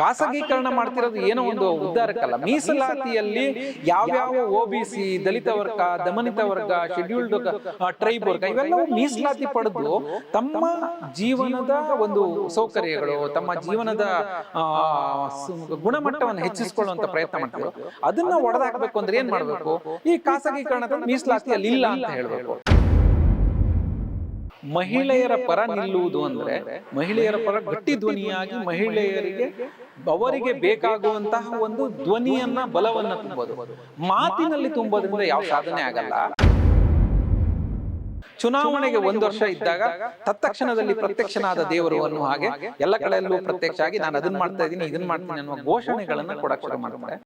ಖಾಸಗೀಕರಣ ಮಾಡ್ತಿರೋದು ಏನೋ ಒಂದು ಉದ್ದಾರಕ್ಕಲ್ಲ ಮೀಸಲಾತಿಯಲ್ಲಿ ಯಾವ್ಯಾವ ಒ ಬಿ ಸಿ ದಲಿತ ವರ್ಗ ದಮನಿತ ವರ್ಗ ಶೆಡ್ಯೂಲ್ಡ್ ಟ್ರೈಬ್ ವರ್ಗ ಇವೆಲ್ಲವೂ ಮೀಸಲಾತಿ ಪಡೆದು ತಮ್ಮ ಜೀವನದ ಒಂದು ಸೌಕರ್ಯಗಳು ತಮ್ಮ ಜೀವನದ ಗುಣಮಟ್ಟವನ್ನು ಹೆಚ್ಚಿಸಿಕೊಳ್ಳುವಂತ ಪ್ರಯತ್ನ ಮಾಡ್ತಾರೆ ಅದನ್ನ ಒಡೆದಾಕ್ಬೇಕು ಅಂದ್ರೆ ಏನ್ ಮಾಡ್ಬೇಕು? ಈ ಖಾಸಗೀಕರಣದ ಮೀಸಲಾತಿಯಲ್ಲಿ ಇಲ್ಲ ಅಂತ ಹೇಳ್ಬೇಕು. ಮಹಿಳೆಯರ ಪರ ನಿಲ್ಲುವುದು ಅಂದ್ರೆ ಮಹಿಳೆಯರ ಪರ ಗಟ್ಟಿ ಧ್ವನಿಯಾಗಿ ಮಹಿಳೆಯರಿಗೆ ಅವರಿಗೆ ಬೇಕಾಗುವಂತಹ ಒಂದು ಧ್ವನಿಯನ್ನ ಬಲವನ್ನ ತುಂಬೋದು ಮಾತಿನಲ್ಲಿ ತುಂಬೋದ್ರಿಂದ ಯಾವ ಸಾಧನೆ ಆಗಲ್ಲ. ಚುನಾವಣೆಗೆ ಒಂದು ವರ್ಷ ಇದ್ದಾಗ ತತ್ಕ್ಷಣದಲ್ಲಿ ಪ್ರತ್ಯಕ್ಷನಾದ ದೇವರು ಅನ್ನುವ ಹಾಗೆ ಎಲ್ಲ ಕಡೆಯಲ್ಲೂ ಪ್ರತ್ಯಕ್ಷ ಆಗಿ ನಾನು ಅದನ್ನ ಮಾಡ್ತಾ ಇದ್ದೀನಿ ಇದನ್ನ ಮಾಡ್ತೀನಿ ಅನ್ನುವ ಘೋಷಣೆಗಳನ್ನ ಕೊಡಕ್ಕೆ ಶುರು ಮಾಡ್ತಾರೆ.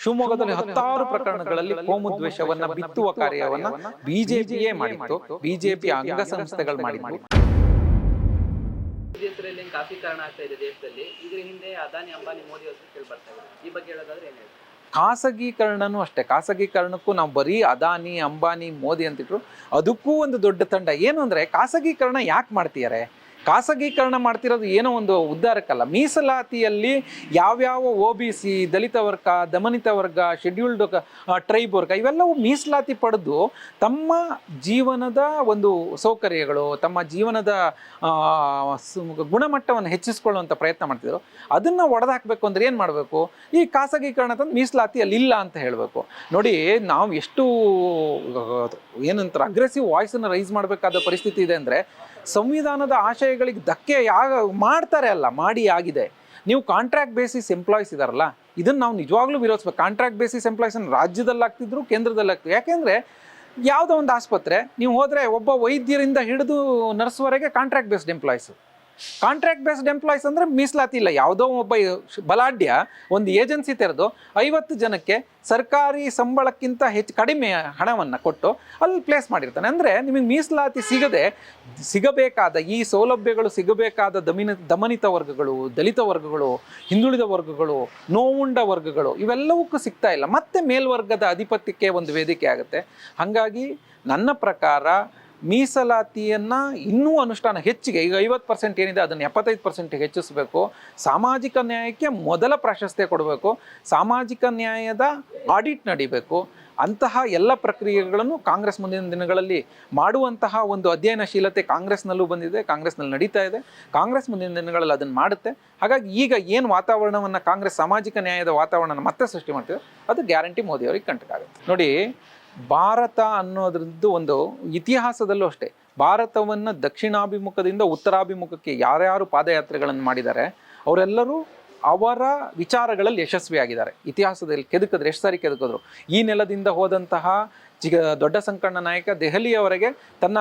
ಶಿವಮೊಗ್ಗದಲ್ಲಿ ಹತ್ತಾರು ಪ್ರಕರಣಗಳಲ್ಲಿ ಕೋಮು ದ್ವೇಷವನ್ನ ಬಿತ್ತುವ ಕಾರ್ಯವನ್ನ ಬಿಜೆಪಿಯೇ ಮಾಡಿತ್ತು. ಬಿಜೆಪಿ ಅಂಗಸಂಸ್ಥೆಗಳು ಮಾಡಿದ್ವು ಕಾಫಿ ಕಾರಣ ಆಗ್ತಾ ಇದೆ ದೇಶದಲ್ಲಿ ಇದ್ರ ಹಿಂದೆ ಅದಾನಿ ಅಂಬಾನಿ ಮೋದಿ ಅವರು ಕೇಳಿ ಬರ್ತಾ ಇದ್ದಾರೆ ಈ ಬಗ್ಗೆ ಹೇಳೋದಾದ್ರೆ ಏನು ಖಾಸಗೀಕರಣನೂ ಅಷ್ಟೇ. ಖಾಸಗೀಕರಣಕ್ಕೂ ನಾವು ಬರೀ ಅದಾನಿ ಅಂಬಾನಿ ಮೋದಿ ಅಂತಿಟ್ರು. ಅದಕ್ಕೂ ಒಂದು ದೊಡ್ಡ ತಂಡ. ಏನು ಅಂದ್ರೆ ಖಾಸಗೀಕರಣ ಯಾಕೆ ಮಾಡ್ತಿದ್ದಾರೆ? ಖಾಸಗೀಕರಣ ಮಾಡ್ತಿರೋದು ಏನೋ ಒಂದು ಉದ್ಧಾರಕ್ಕಲ್ಲ. ಮೀಸಲಾತಿಯಲ್ಲಿ ಯಾವ್ಯಾವ ಒ ಬಿ ಸಿ ದಲಿತ ವರ್ಗ, ದಮನಿತ ವರ್ಗ ಶೆಡ್ಯೂಲ್ಡ್ ಟ್ರೈಬ್ ವರ್ಗ, ಇವೆಲ್ಲವೂ ಮೀಸಲಾತಿ ಪಡೆದು ತಮ್ಮ ಜೀವನದ ಒಂದು ಸೌಕರ್ಯಗಳು, ತಮ್ಮ ಜೀವನದ ಗುಣಮಟ್ಟವನ್ನು ಹೆಚ್ಚಿಸ್ಕೊಳ್ಳುವಂಥ ಪ್ರಯತ್ನ ಮಾಡ್ತಿದ್ರು. ಅದನ್ನು ಒಡೆದಾಕ್ಬೇಕು ಅಂದ್ರೆ ಏನು ಮಾಡಬೇಕು? ಈ ಖಾಸಗೀಕರಣ ತಂದು ಮೀಸಲಾತಿಯಲ್ಲಿ ಇಲ್ಲ ಅಂತ ಹೇಳಬೇಕು. ನೋಡಿ, ನಾವು ಎಷ್ಟು ಏನಂತಾರೆ ಅಗ್ರೆಸಿವ್ ವಾಯ್ಸನ್ನು ರೈಸ್ ಮಾಡಬೇಕಾದ ಪರಿಸ್ಥಿತಿ ಇದೆ ಅಂದರೆ ಸಂವಿಧಾನದ ಆಶಯಗಳಿಗೆ ಧಕ್ಕೆ ಯಾಗ ಮಾಡ್ತಾರೆ ಅಲ್ಲ, ಮಾಡಿ ಆಗಿದೆ. ನೀವು ಕಾಂಟ್ರಾಕ್ಟ್ ಬೇಸಿಸ್ ಎಂಪ್ಲಾಯ್ಸ್ ಇದಾರಲ್ಲ, ಇದನ್ನು ನಾವು ನಿಜವಾಗ್ಲೂ ವಿರೋಧಿಸ್ಬೇಕು ಕಾಂಟ್ರಾಕ್ಟ್ ಬೇಸಿಸ್ ಎಂಪ್ಲಾಯ್ಸನ್ನು ರಾಜ್ಯದಲ್ಲಿ ಆಗ್ತಿದ್ರು ಕೇಂದ್ರದಲ್ಲಿ ಆಗ್ತಿದ್ರು ಯಾಕೆಂದರೆ ಯಾವುದೋ ಒಂದು ಆಸ್ಪತ್ರೆ, ನೀವು ಹೋದರೆ ಒಬ್ಬ ವೈದ್ಯರಿಂದ ಹಿಡಿದು ನರ್ಸ್ವರೆಗೆ contract based employees contract based employees ಅಂದರೆ ಮೀಸಲಾತಿ ಇಲ್ಲ. ಯಾವುದೋ ಒಬ್ಬ ಬಲಾಢ್ಯ ಒಂದು ಏಜೆನ್ಸಿ ತೆರೆದು ಐವತ್ತು ಜನಕ್ಕೆ ಸರ್ಕಾರಿ ಸಂಬಳಕ್ಕಿಂತ ಹೆಚ್ಚು ಕಡಿಮೆ ಹಣವನ್ನು ಕೊಟ್ಟು ಅಲ್ಲಿ ಪ್ಲೇಸ್ ಮಾಡಿರ್ತಾನೆ. ಅಂದರೆ ನಿಮಗೆ ಮೀಸಲಾತಿ ಸಿಗದೆ ಸಿಗಬೇಕಾದ ಈ ಸೌಲಭ್ಯಗಳು, ಸಿಗಬೇಕಾದ ದಮಿನ ದಮನಿತ ವರ್ಗಗಳು, ದಲಿತ ವರ್ಗಗಳು, ಹಿಂದುಳಿದ ವರ್ಗಗಳು, ನೋವುಂಡ ವರ್ಗಗಳು ಇವೆಲ್ಲವಕ್ಕೂ ಸಿಗ್ತಾ ಇಲ್ಲ. ಮತ್ತೆ ಮೇಲ್ವರ್ಗದ ಅಧಿಪತ್ಯಕ್ಕೆ ಒಂದು ವೇದಿಕೆ ಆಗುತ್ತೆ. ಹಾಗಾಗಿ ನನ್ನ ಪ್ರಕಾರ ಮೀಸಲಾತಿಯನ್ನ ಇನ್ನೂ ಅನುಷ್ಠಾನ ಹೆಚ್ಚಿಗೆ, ಈಗ ಐವತ್ತು ಪರ್ಸೆಂಟ್ ಏನಿದೆ ಅದನ್ನು ಎಪ್ಪತ್ತೈದು ಪರ್ಸೆಂಟ್ ಹೆಚ್ಚಿಸಬೇಕು. ಸಾಮಾಜಿಕ ನ್ಯಾಯಕ್ಕೆ ಮೊದಲ ಪ್ರಾಶಸ್ತ್ಯ ಕೊಡಬೇಕು. ಸಾಮಾಜಿಕ ನ್ಯಾಯದ ಆಡಿಟ್ ನಡಿಬೇಕು. ಅಂತಹ ಎಲ್ಲ ಪ್ರಕ್ರಿಯೆಗಳನ್ನು ಕಾಂಗ್ರೆಸ್ ಮುಂದಿನ ದಿನಗಳಲ್ಲಿ ಮಾಡುವಂತಹ ಒಂದು ಅಧ್ಯಯನಶೀಲತೆ ಕಾಂಗ್ರೆಸ್ನಲ್ಲೂ ಬಂದಿದೆ, ಕಾಂಗ್ರೆಸ್ನಲ್ಲಿ ನಡೀತಾ ಇದೆ. ಕಾಂಗ್ರೆಸ್ ಮುಂದಿನ ದಿನಗಳಲ್ಲಿ ಅದನ್ನು ಮಾಡುತ್ತೆ. ಹಾಗಾಗಿ ಈಗ ಏನು ವಾತಾವರಣವನ್ನು ಕಾಂಗ್ರೆಸ್ ಸಾಮಾಜಿಕ ನ್ಯಾಯದ ವಾತಾವರಣ ಮತ್ತೆ ಸೃಷ್ಟಿ ಮಾಡ್ತಿದೆ, ಅದು ಗ್ಯಾರಂಟಿ ಮೋದಿಯವರಿಗೆ ಕಂಟಕ ಆಗುತ್ತೆ ನೋಡಿ ಭಾರತ ಅನ್ನೋದ್ರದ್ದು ಒಂದು ಇತಿಹಾಸದಲ್ಲೂ ಅಷ್ಟೇ. ಭಾರತವನ್ನು ದಕ್ಷಿಣಾಭಿಮುಖದಿಂದ ಉತ್ತರಾಭಿಮುಖಕ್ಕೆ ಯಾರ್ಯಾರು ಪಾದಯಾತ್ರೆಗಳನ್ನು ಮಾಡಿದ್ದಾರೆ, ಅವರೆಲ್ಲರೂ ಅವರ ವಿಚಾರಗಳಲ್ಲಿ ಯಶಸ್ವಿಯಾಗಿದ್ದಾರೆ. ಇತಿಹಾಸದಲ್ಲಿ ಕೆದಕಿದ್ರೆ, ಎಷ್ಟು ಸಾರಿ ಕೆದಕಿದ್ರು. ಈ ನೆಲದಿಂದ ಹೋದಂತಹ ಚಿಗ ದೊಡ್ಡ ಸಂಕಣ್ಣ ನಾಯಕ ದೆಹಲಿಯವರೆಗೆ ತನ್ನ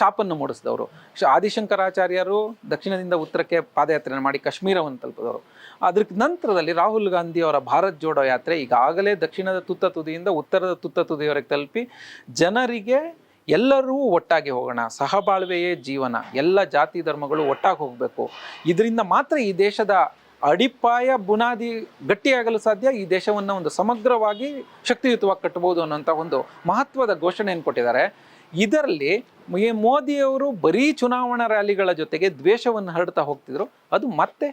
ಚಾಪನ್ನು ಮೂಡಿಸಿದವರು. ಆದಿಶಂಕರಾಚಾರ್ಯರು ದಕ್ಷಿಣದಿಂದ ಉತ್ತರಕ್ಕೆ ಪಾದಯಾತ್ರೆ ಮಾಡಿ ಕಾಶ್ಮೀರವನ್ನು ತಲುಪಿದವರು. ಅದ್ರ ನಂತರದಲ್ಲಿ ರಾಹುಲ್ ಗಾಂಧಿ ಅವರ ಭಾರತ್ ಜೋಡೋ ಯಾತ್ರೆ ಈಗಾಗಲೇ ದಕ್ಷಿಣದ ತುತ್ತ ತುದಿಯಿಂದ ಉತ್ತರದ ತುತ್ತ ತುದಿಯವರೆಗೆ ತಲುಪಿ, ಜನರಿಗೆ ಎಲ್ಲರೂ ಒಟ್ಟಾಗಿ ಹೋಗೋಣ, ಸಹಬಾಳ್ವೆಯೇ ಜೀವನ, ಎಲ್ಲ ಜಾತಿ ಧರ್ಮಗಳು ಒಟ್ಟಾಗಿ ಹೋಗಬೇಕು. ಇದರಿಂದ ಮಾತ್ರ ಈ ದೇಶದ ಅಡಿಪಾಯ ಬುನಾದಿ ಗಟ್ಟಿಯಾಗಲು ಸಾಧ್ಯ. ಈ ದೇಶವನ್ನು ಒಂದು ಸಮಗ್ರವಾಗಿ ಶಕ್ತಿಯುತವಾಗಿ ಕಟ್ಟಬಹುದು ಅನ್ನೋಂಥ ಒಂದು ಮಹತ್ವದ ಘೋಷಣೆಯನ್ನು ಕೊಟ್ಟಿದ್ದಾರೆ. ಇದರಲ್ಲಿ ಮೋದಿಯವರು ಬರೀ ಚುನಾವಣಾ ರ್ಯಾಲಿಗಳ ಜೊತೆಗೆ ದ್ವೇಷವನ್ನು ಹರಡ್ತಾ ಹೋಗ್ತಿದ್ರು. ಅದು ಮತ್ತೆ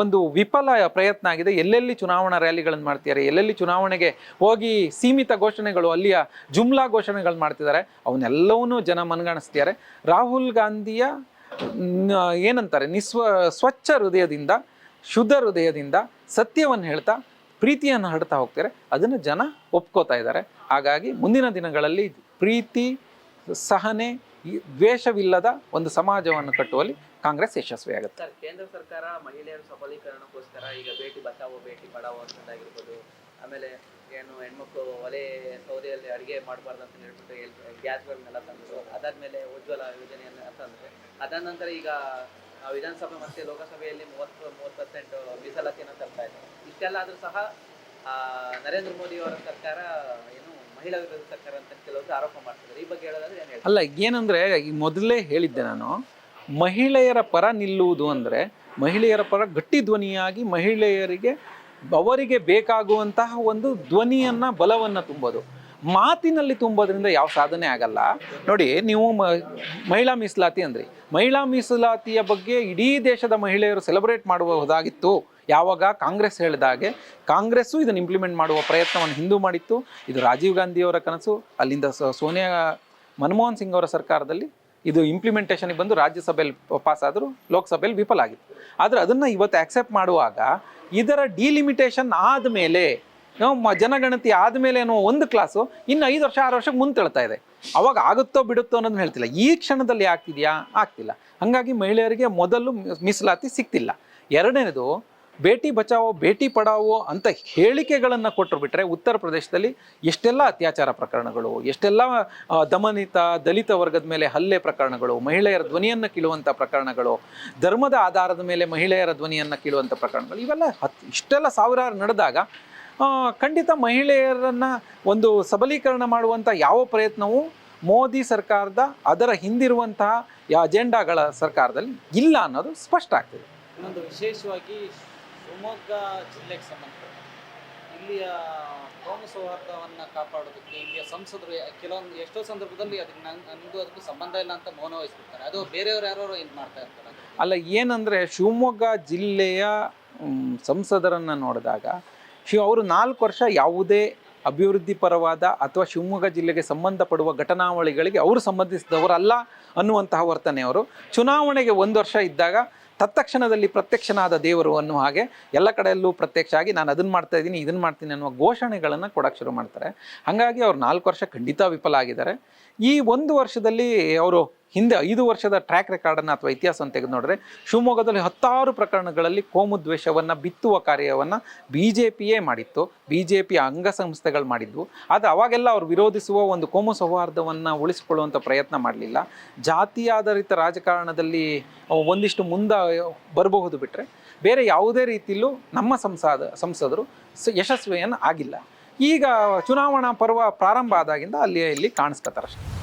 ಒಂದು ವಿಫಲ ಪ್ರಯತ್ನ ಆಗಿದೆ. ಎಲ್ಲೆಲ್ಲಿ ಚುನಾವಣಾ ರ್ಯಾಲಿಗಳನ್ನು ಮಾಡ್ತಿದ್ದಾರೆ, ಎಲ್ಲೆಲ್ಲಿ ಚುನಾವಣೆಗೆ ಹೋಗಿ ಸೀಮಿತ ಘೋಷಣೆಗಳು, ಅಲ್ಲಿಯ ಜುಮ್ಲಾ ಘೋಷಣೆಗಳು ಮಾಡ್ತಿದ್ದಾರೆ, ಅವನ್ನೆಲ್ಲವನ್ನೂ ಜನ ಮನಗಾಣಿಸ್ತಿದ್ದಾರೆ. ರಾಹುಲ್ ಗಾಂಧಿಯ ಏನಂತಾರೆ, ನಿಸ್ವ, ಸ್ವಚ್ಛ ಹೃದಯದಿಂದ ಶುದ್ಧ ಹೃದಯದಿಂದ ಸತ್ಯವನ್ನು ಹೇಳ್ತಾ ಪ್ರೀತಿಯನ್ನು ಹರಡ್ತಾ ಹೋಗ್ತಾರೆ. ಅದನ್ನು ಜನ ಒಪ್ಕೋತಾ ಇದ್ದಾರೆ. ಹಾಗಾಗಿ ಮುಂದಿನ ದಿನಗಳಲ್ಲಿ ಪ್ರೀತಿ, ಸಹನೆ ದ್ವೇಷವಿಲ್ಲದ ಒಂದು ಸಮಾಜವನ್ನು ಕಟ್ಟುವಲ್ಲಿ ಕಾಂಗ್ರೆಸ್ ಯಶಸ್ವಿಯಾಗುತ್ತೆ ಸರ್, ಕೇಂದ್ರ ಸರ್ಕಾರ ಮಹಿಳೆಯರ ಸಬಲೀಕರಣಕ್ಕೋಸ್ಕರ ಈಗ ಭೇಟಿ ಬಚಾವೋ, ಭೇಟಿ ಪಡಾವೋ ಅಂತಂದಾಗಿರ್ಬೋದು ಆಮೇಲೆ ಏನು ಹೆಣ್ಮಕ್ಳು ಒಲೆ ಸೌದೆಯಲ್ಲಿ ಅಡುಗೆ ಮಾಡಬಾರ್ದು ಅಂತ ಹೇಳ್ಬಿಟ್ಟು ಗ್ಯಾಸ್ಗಳನ್ನೆಲ್ಲ ತಂದರು. ಅದಾದ್ಮೇಲೆ ಉಜ್ವಲ ಯೋಜನೆಯನ್ನು ತಂದರೆ. ಅದಾದ ನಂತರ ಈಗ ವಿಧಾನಸಭೆ ಮತ್ತು ಲೋಕಸಭೆಯಲ್ಲಿ ಮೂವತ್ತು ಮೂವತ್ತು ಪರ್ಸೆಂಟ್ ಮೀಸಲಾತಿಯನ್ನು ತರ್ತಾ ಇದೆ ಇಷ್ಟೆಲ್ಲ ಆದರೂ ಸಹ ನರೇಂದ್ರ ಮೋದಿ ಅವರ ಸರ್ಕಾರ ಏನು ಮಹಿಳಾ ವಿರೋಧ ಸರ್ಕಾರ ಅಂತ ಕೆಲವರು ಆರೋಪ ಮಾಡ್ತಿದ್ದಾರೆ. ಈ ಬಗ್ಗೆ ಹೇಳೋದಾದ್ರೆ ಏನು ಅಲ್ಲ ಏನಂದ್ರೆ ಈ ಮೊದಲೇ ಹೇಳಿದ್ದೆ ನಾನು, ಮಹಿಳೆಯರ ಪರ ನಿಲ್ಲುವುದು ಅಂದ್ರೆ, ಮಹಿಳೆಯರ ಪರ ಗಟ್ಟಿ ಧ್ವನಿಯಾಗಿ ಮಹಿಳೆಯರಿಗೆ, ಅವರಿಗೆ ಬೇಕಾಗುವಂತಹ ಒಂದು ಧ್ವನಿಯನ್ನ, ಬಲವನ್ನ ತುಂಬೋದು. ಮಾತಿನಲ್ಲಿ ತುಂಬೋದ್ರಿಂದ ಯಾವ ಸಾಧನೆ ಆಗಲ್ಲ. ನೋಡಿ, ನೀವು ಮಹಿಳಾ ಮೀಸಲಾತಿ ಅಂದ್ರಿ. ಮಹಿಳಾ ಮೀಸಲಾತಿಯ ಬಗ್ಗೆ ಇಡೀ ದೇಶದ ಮಹಿಳೆಯರು ಸೆಲೆಬ್ರೇಟ್ ಮಾಡಬಹುದಾಗಿತ್ತು ಯಾವಾಗ? ಕಾಂಗ್ರೆಸ್ ಹೇಳಿದಾಗೆ ಕಾಂಗ್ರೆಸ್ಸು ಇದನ್ನು ಇಂಪ್ಲಿಮೆಂಟ್ ಮಾಡುವ ಪ್ರಯತ್ನವನ್ನು ಹಿಂದೂ ಮಾಡಿತ್ತು. ಇದು ರಾಜೀವ್ ಗಾಂಧಿಯವರ ಕನಸು, ಅಲ್ಲಿಂದ ಸೋನಿಯಾ ಮನಮೋಹನ್ ಸಿಂಗ್ ಅವರ ಸರ್ಕಾರದಲ್ಲಿ ಇದು ಇಂಪ್ಲಿಮೆಂಟೇಷನ್ಗೆ ಬಂದು ರಾಜ್ಯಸಭೆಯಲ್ಲಿ ಪಾಸ್ ಆದರೂ ಲೋಕಸಭೆಯಲ್ಲಿ ವಿಫಲ ಆಗಿತ್ತು. ಆದರೆ ಅದನ್ನು ಇವತ್ತು ಆಕ್ಸೆಪ್ಟ್ ಮಾಡುವಾಗ ಇದರ ಡಿಲಿಮಿಟೇಷನ್ ಆದಮೇಲೆ ನಾವು ಮ- ಜನಗಣತಿ ಆದಮೇಲೆ ಅನ್ನೋ ಒಂದು ಕ್ಲಾಸು ಇನ್ನು ಐದು ವರ್ಷ, ಆರು ವರ್ಷಕ್ಕೆ ಮುಂದೆ ಇದೆ. ಅವಾಗ ಆಗುತ್ತೋ ಬಿಡುತ್ತೋ ಅನ್ನೋದನ್ನ ಹೇಳ್ತಿಲ್ಲ. ಈ ಕ್ಷಣದಲ್ಲಿ ಆಗ್ತಿದೆಯಾ? ಆಗ್ತಿಲ್ಲ. ಹಾಗಾಗಿ ಮಹಿಳೆಯರಿಗೆ ಮೊದಲು ಮೀಸಲಾತಿ ಸಿಗ್ತಿಲ್ಲ ಎರಡನೇದು, ಬೇಟಿ ಬಚಾವೋ, ಬೇಟಿ ಪಡಾವೋ ಅಂತ ಹೇಳಿಕೆಗಳನ್ನು ಕೊಟ್ಟರು ಬಿಟ್ಟರೆ ಉತ್ತರ ಪ್ರದೇಶದಲ್ಲಿ ಎಷ್ಟೆಲ್ಲ ಅತ್ಯಾಚಾರ ಪ್ರಕರಣಗಳು, ಎಷ್ಟೆಲ್ಲ ದಮನಿತ, ದಲಿತ ವರ್ಗದ ಮೇಲೆ ಹಲ್ಲೆ ಪ್ರಕರಣಗಳು, ಮಹಿಳೆಯರ ಧ್ವನಿಯನ್ನು ಕೀಳುವಂಥ ಪ್ರಕರಣಗಳು, ಧರ್ಮದ ಆಧಾರದ ಮೇಲೆ ಮಹಿಳೆಯರ ಧ್ವನಿಯನ್ನು ಕೀಳುವಂಥ ಪ್ರಕರಣಗಳು, ಇವೆಲ್ಲ ಹತ್ ಇಷ್ಟೆಲ್ಲ ಸಾವಿರಾರು ನಡೆದಾಗ ಖಂಡಿತ ಮಹಿಳೆಯರನ್ನು ಒಂದು ಸಬಲೀಕರಣ ಮಾಡುವಂಥ ಯಾವ ಪ್ರಯತ್ನವೂ ಮೋದಿ ಸರ್ಕಾರದ ಅದರ ಹಿಂದಿರುವಂತಹ ಅಜೆಂಡಾಗಳ ಸರ್ಕಾರದಲ್ಲಿ ಇಲ್ಲ ಅನ್ನೋದು ಸ್ಪಷ್ಟ ಆಗ್ತದೆ. ಇನ್ನೊಂದು ವಿಶೇಷವಾಗಿ ಶಿವಮೊಗ್ಗ ಜಿಲ್ಲೆಗೆ ಸಂಬಂಧಪಟ್ಟ ಇಲ್ಲಿಯ ಕೋಮ ಸೌಹಾರ್ದವನ್ನು ಕಾಪಾಡೋದಕ್ಕೆ ಇಲ್ಲಿಯ ಸಂಸದರು ಕೆಲವೊಂದು ಎಷ್ಟೋ ಸಂದರ್ಭದಲ್ಲಿ ಅದಕ್ಕೆ ನಂದು ನನಗೂ ಅದಕ್ಕೂ ಸಂಬಂಧ ಇಲ್ಲ ಅಂತ ಮೌನ ವಹಿಸ್ಬಿಡ್ತಾರೆ. ಅದು ಬೇರೆಯವ್ರು ಯಾರೋ ಇದು ಮಾಡ್ತಾ ಇರ್ತಾರೆ? ಅಲ್ಲ ಏನಂದರೆ ಶಿವಮೊಗ್ಗ ಜಿಲ್ಲೆಯ ಸಂಸದರನ್ನು ನೋಡಿದಾಗ ಶಿವ ಅವರು ನಾಲ್ಕು ವರ್ಷ ಯಾವುದೇ ಅಭಿವೃದ್ಧಿ ಪರವಾದ ಅಥವಾ ಶಿವಮೊಗ್ಗ ಜಿಲ್ಲೆಗೆ ಸಂಬಂಧಪಡುವ ಘಟನಾವಳಿಗಳಿಗೆ ಅವರು ಸಂಬಂಧಿಸಿದವರಲ್ಲ ಅನ್ನುವಂತಹ ವರ್ತನೆ ಅವರು. ಚುನಾವಣೆಗೆ ಒಂದು ವರ್ಷ ಇದ್ದಾಗ ತತ್ಕ್ಷಣದಲ್ಲಿ ಪ್ರತ್ಯಕ್ಷನಾದ ದೇವರು ಅನ್ನುವ ಹಾಗೆ ಎಲ್ಲ ಕಡೆಯಲ್ಲೂ ಪ್ರತ್ಯಕ್ಷ ಆಗಿ ನಾನು ಅದನ್ನು ಮಾಡ್ತಾ ಇದ್ದೀನಿ, ಇದನ್ನು ಮಾಡ್ತೀನಿ ಅನ್ನುವ ಘೋಷಣೆಗಳನ್ನು ಕೊಡೋಕ್ಕೆ ಶುರು ಮಾಡ್ತಾರೆ. ಹಾಗಾಗಿ ಅವ್ರು ನಾಲ್ಕು ವರ್ಷ ಖಂಡಿತ ವಿಫಲ ಆಗಿದ್ದಾರೆ. ಈ ಒಂದು ವರ್ಷದಲ್ಲಿ ಅವರು ಹಿಂದೆ ಐದು ವರ್ಷದ ಟ್ರ್ಯಾಕ್ ರೆಕಾರ್ಡನ್ನು ಅಥವಾ ಇತಿಹಾಸವನ್ನು ತೆಗೆದು ನೋಡಿದ್ರೆ, ಶಿವಮೊಗ್ಗದಲ್ಲಿ ಹತ್ತಾರು ಪ್ರಕರಣಗಳಲ್ಲಿ ಕೋಮು ದ್ವೇಷವನ್ನು, ಬಿತ್ತುವ ಕಾರ್ಯವನ್ನು ಬಿ ಜೆ ಪಿಯೇ ಮಾಡಿತ್ತು. ಬಿ ಜೆ ಪಿಯ ಅಂಗಸಂಸ್ಥೆಗಳು ಮಾಡಿದ್ವು. ಆದರೆ ಅವಾಗೆಲ್ಲ ಅವರು ವಿರೋಧಿಸುವ ಒಂದು ಕೋಮು ಸೌಹಾರ್ದವನ್ನು ಉಳಿಸಿಕೊಳ್ಳುವಂಥ ಪ್ರಯತ್ನ ಮಾಡಲಿಲ್ಲ. ಜಾತಿ ಆಧಾರಿತ ರಾಜಕಾರಣದಲ್ಲಿ ಒಂದಿಷ್ಟು ಮುಂದೆ ಬರಬಹುದು ಬಿಟ್ಟರೆ ಬೇರೆ ಯಾವುದೇ ರೀತಿಯಲ್ಲೂ ನಮ್ಮ ಸಂಸದ, ಸಂಸದರು ಯಶಸ್ವಿಯನ್ನು ಆಗಿಲ್ಲ. ಈಗ ಚುನಾವಣಾ ಪರ್ವ ಪ್ರಾರಂಭ ಆದಾಗಿಂದ ಅಲ್ಲಿ ಇಲ್ಲಿ ಕಾಣಿಸ್ಕೊತಾರೆ